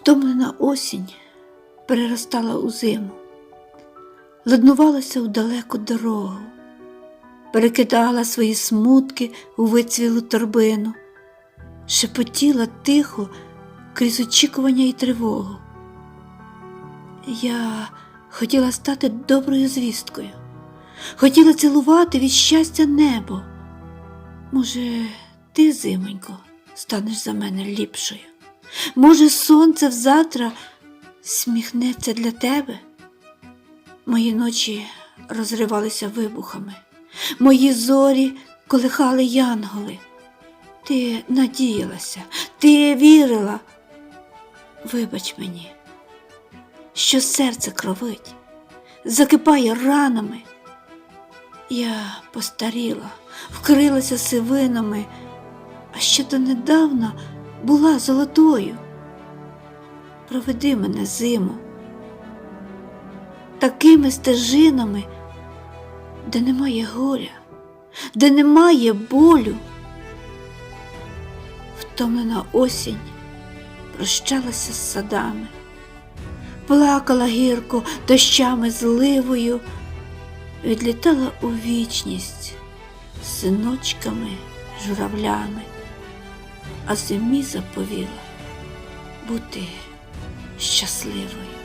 Втомлена осінь переростала у зиму, ладнувалася у далеку дорогу, перекидала свої смутки у вицвілу торбину, шепотіла тихо крізь очікування і тривогу. Я хотіла стати доброю звісткою, хотіла цілувати від щастя небо. Може, ти, зимонько, станеш за мене ліпшою? Може, сонце взавтра сміхнеться для тебе? Мої ночі розривалися вибухами, мої зорі колихали янголи. Ти надіялася, ти вірила. Вибач мені, що серце кровить, закипає ранами. Я постаріла, вкрилася сивинами, а ще донедавна була золотою. Проведи мене зиму, такими стежинами, де немає горя, де немає болю. Втомлена осінь прощалася з садами, плакала гірко дощами зливою, відлітала у вічність синочками, журавлями, а зимі заповіла бути щасливою.